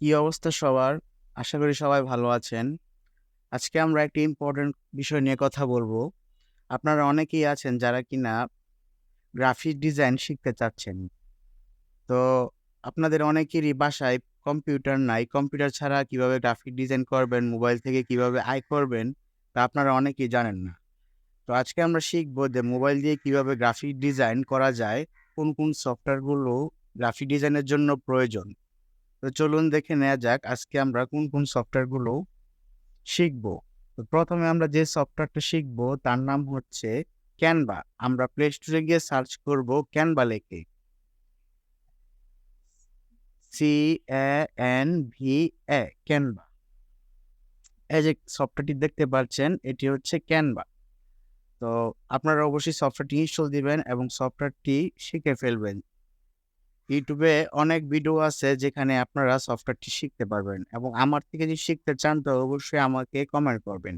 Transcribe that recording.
কি অবস্থা সবার? আশা করি সবাই ভালো আছেন। আজকে আমরা একটি ইম্পোর্টেন্ট বিষয় নিয়ে কথা বলব। আপনারা অনেকেই আছেন যারা কিনা গ্রাফিক ডিজাইন শিখতে চাচ্ছেন। তো আপনাদের অনেকেরই বাসায় কম্পিউটার নাই। কম্পিউটার ছাড়া কীভাবে গ্রাফিক ডিজাইন করবেন, মোবাইল থেকে কীভাবে আয় করবেন, তা আপনারা অনেকেই জানেন না। তো আজকে আমরা শিখব যে মোবাইল দিয়ে কীভাবে গ্রাফিক ডিজাইন করা যায়, কোন, কোন সফটওয়্যারগুলো গ্রাফিক ডিজাইনের জন্য প্রয়োজন। তো চলুন দেখে নেওয়া যাক আজকে আমরা কোন, কোন সফটওয়্যারগুলো শিখব। তো প্রথমে আমরা যে সফটওয়্যারটা শিখব তার নাম হচ্ছে ক্যানভা। আমরা প্লে স্টোরে গিয়ে সার্চ করব ক্যানভা লেখে। C A N V A Canva. এই যে সফটওয়্যারটি দেখতে পাচ্ছেন এটি হচ্ছে ক্যানভা। তো আপনারা অবশ্যই সফটওয়্যারটি ইনস্টল দিবেন এবং সফটওয়্যারটি শিখে ফেলবেন। ইউটিউবে অনেক ভিডিও আছে যেখানে আপনারা সফটওয়্যারটি শিখতে পারবেন এবং আমার থেকে যদি শিখতে চান তো অবশ্যই আমাকে কমেন্ট করবেন।